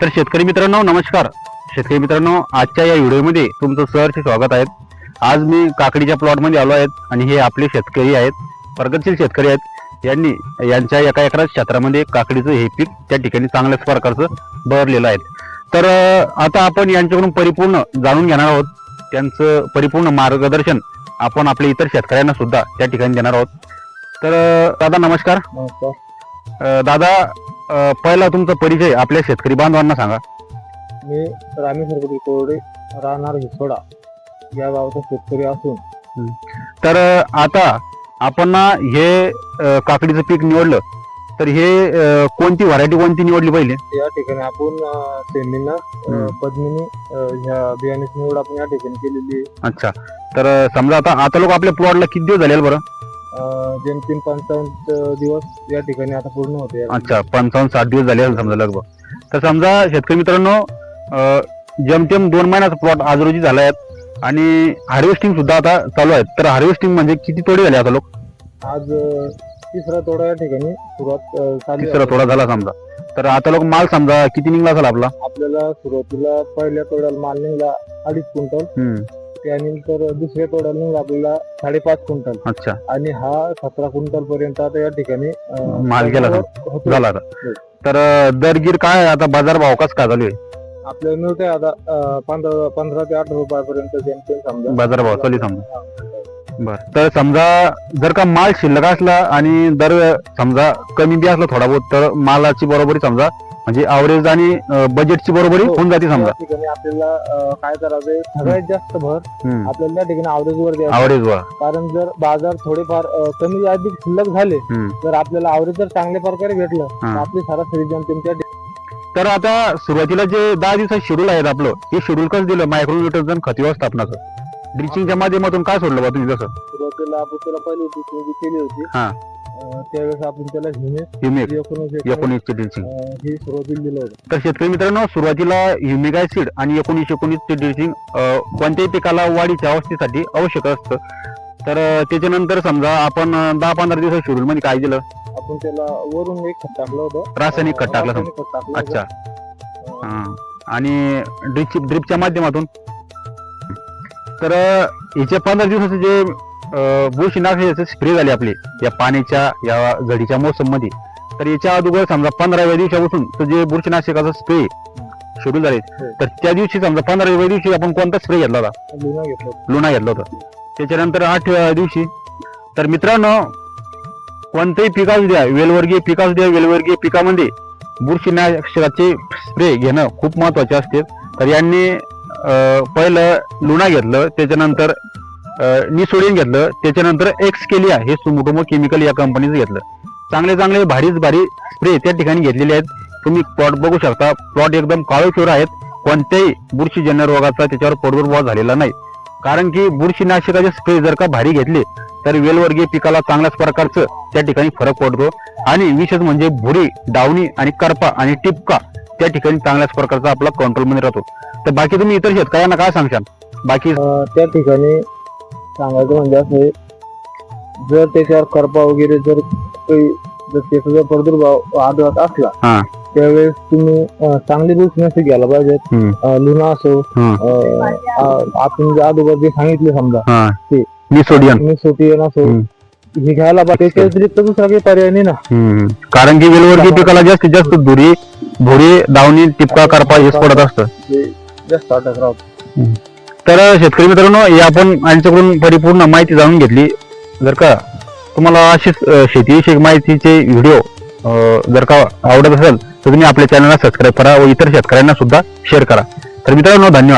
तर शेतकरी मित्रांनो नमस्कार. शेतकरी मित्रांनो आजच्या या व्हिडिओमध्ये तुमचं सहर्ष स्वागत आहे. आज मी काकडीच्या प्लॉटमध्ये आलो आहेत आणि हे आपले शेतकरी आहेत प्रगतशील शेतकरी आहेत. यांनी यांच्या एका एकरात क्षेत्रामध्ये काकडीचं हे पीक त्या ठिकाणी चांगल्याच प्रकारचं बहरलेलं आहे. तर आता आपण यांच्याकडून परिपूर्ण जाणून घेणार आहोत. त्यांचं परिपूर्ण मार्गदर्शन आपण आपल्या इतर शेतकऱ्यांना सुद्धा त्या ठिकाणी देणार आहोत. तर दादा नमस्कार. दादा अं, पहिला तुमचा परिचय आपल्या शेतकरी बांधवांना सांगा. मी रामेश्वर कोरडे राहणार हिसोडा या गावाचा शेतकरी असून. तर अं, आता आपण ना हे अं, काकडीचं पीक निवडलं तर हे अं, कोणती व्हरायटी कोणती निवडली पहिले? या ठिकाणी आपण अं, सेमीनं अं, हम्म. पद्मिनी अं, ह्या बियाण्याची निवड आपण या ठिकाणी केलेली आहे. अच्छा. तर अं, समजा आता आता लोक आपल्या प्लॉटला किती दिवस झाले बरं? जेमतेम पंचावन्न दिवस या ठिकाणी आता पूर्ण होते. अच्छा पंचावन्न साठ दिवस झाले असेल समजा लगभग. तर समजा शेतकरी मित्रांनो अं, जेमतेम दोन महिन्याचा प्लॉट आज रोजी झाला आहे आणि हार्वेस्टिंग सुद्धा आता चालू आहे. तर हार्वेस्टिंग म्हणजे किती तोडे झाले आता लोक? आज अं, तिसरा तोडा या ठिकाणी सुरुवात अं, झाली तिसरा आहे. तोडा झाला समजा. तर आता लोक माल समजा किती निघला असेल आपला? आपल्याला सुरुवातीला पहिल्या तोड्याला माल निघला अडीच क्विंटल. हम्म, त्यानंतर दुसऱ्या तोड्याला आपल्याला साडेपाच क्विंटल. अच्छा. आणि हा सतरा क्विंटल पर्यंत आता या ठिकाणी अं, माल गेला होतो. झाला आता तर अं, दरगीर काय आता बाजार भाव कसा काय चालू आहे? आपल्याला मिळतंय आता अं, पंधरा पंधरा ते अठरा रुपयापर्यंत जेमतेम समजा. बाजार भाव चालू आहे समजा. बर. तर समजा जर का माल शिल्लक असला आणि दर समजा कमी बी असला थोडा बहुत तर मालाची बरोबरी समजा म्हणजे अवरेज आणि बजेटची बरोबरी हो. होऊन जाते समजा. या ठिकाणी आपल्याला अं, काय करायचंय सगळ्यात जास्त भर आपल्याला त्या ठिकाणी आवरेज वर अवरेज वर. कारण जर बाजार थोडेफार अं, कमी अधिक शिल्लक झाले हम्म. तर आपल्याला आवरेज जर चांगल्या प्रकारे भेटलं तर हा. आपली सरासरी जेमतेम त्या तर आता सुरुवातीला जे दहा दिवसात शेड्यूल आहेत आपलं हे शेड्यूल कसं दिलं? मायक्रोन्युट्रन खत व्यवस्थापनाचं ड्रिचिंगच्या माध्यमातून काय सोडलं बा तुम्ही कसं सुरुवातीला आपण त्याला पहिली जी केली होती. हा. त्यावेळेस आपण त्याला ह्युमिक एकोणीस एकोणीस, ड्रिचिंग ही सुरुवातीला दिलं होतं. तर शेतकरी मित्रांनो सुरुवातीला ह्युमिक ऍसिड आणि एकोणीस एकोणीसचे ड्रिचिंग कोणत्याही पिकाला वाढीच्या अवस्थेसाठी आवश्यक असतं. तर त्याच्यानंतर समजा आपण दहा पंधरा दिवस शेड्यूल मध्ये काय दिलं? आपण त्याला वरून एक खत टाकलं होतं. रासायनिक खत टाकलं. अच्छा. आणि ड्रिप ड्रिपच्या माध्यमातून? तर याच्या पंधरा दिवसाचे जे अं, बुरशीनाशकाचे स्प्रे झाले आपले या पाण्याच्या या झडीच्या मोसममध्ये तर याच्या अगोदर समजा पंधराव्या दिवसापासून तर जे बुरशीनाशकाचा स्प्रे शेड्यूल झाले तर त्या दिवशी समजा पंधराव्या दिवशी आपण कोणता स्प्रे घेतला होता. लुणा घेतला होता. त्याच्यानंतर आठव्या दिवशी तर मित्रांनो कोणत्याही पीक असू द्या वेलवर्गीय पीक असू द्या वेलवर्गीय पिकामध्ये बुरशीनाशकाचे स्प्रे घेणं खूप महत्त्वाचे असते. तर यांनी अं, पहिलं लुणा घेतलं त्याच्यानंतर मी निसोडिन घेतलं. त्याच्यानंतर एक्स केलिया हे सुमोटोमो केमिकल या कंपनीचं घेतलं. चांगले चांगले भारीच भारी स्प्रे त्या ठिकाणी घेतलेले आहेत. तुम्ही प्लॉट बघू शकता. प्लॉट एकदम काळोखीवर आहेत. कोणत्याही बुरशीजन्य रोगाचा त्याच्यावर प्रादुर्भाव झालेला नाही. कारण की बुरशीनाशकाचे स्प्रे जर का भारी घेतले तर वेलवर्गीय पिकाला चांगल्याच प्रकारचं त्या ठिकाणी फरक पडतो. आणि विशेष म्हणजे भुरी डावणी आणि करपा आणि टिपका त्या ठिकाणी चांगल्याच प्रकारचा आपला कंट्रोलमध्ये राहतो. तर बाकी तुम्ही इतर शेतकऱ्यांना काय सांगशाल? बाकी त्या ठिकाणी सांगायचं म्हणजे असं आहे, जर त्याच्यावर करपा वगैरे जर काही जर त्याचा जर प्रादुर्भाव आढळत असला हा. त्यावेळेस तुम्ही अं, चांगली बुरशी घ्यायला पाहिजेत हम्म. अं, लुना असो हम्म. अं, आ- आपण जे अगोदर जे सांगितले समजा हा ते. मिसोटियन असो हम्म. हे घ्यायला पाहिजे त्याच्या व्यतिरिक्त दुसरा काही पर्याय नाही ना हम्म. कारण की वेलवर्गीय पिकाला जास्तीत जास्त धुरी भुरी दावणी टिपका करपा हेच पडत असतं ते जास्त अटक राहतो तर शेतकरी मित्रांनो हे आपण यांच्याकडून परिपूर्ण माहिती जाणून घेतली. जर का तुम्हाला अशीच शेतीविषयी शेतीविषयक माहितीचे व्हिडिओ जर का आवडत असेल तर तुम्ही आपल्या चॅनलला सबस्क्राईब करा व इतर शेतकऱ्यांना सुद्धा शेअर करा. तर मित्रांनो धन्यवाद.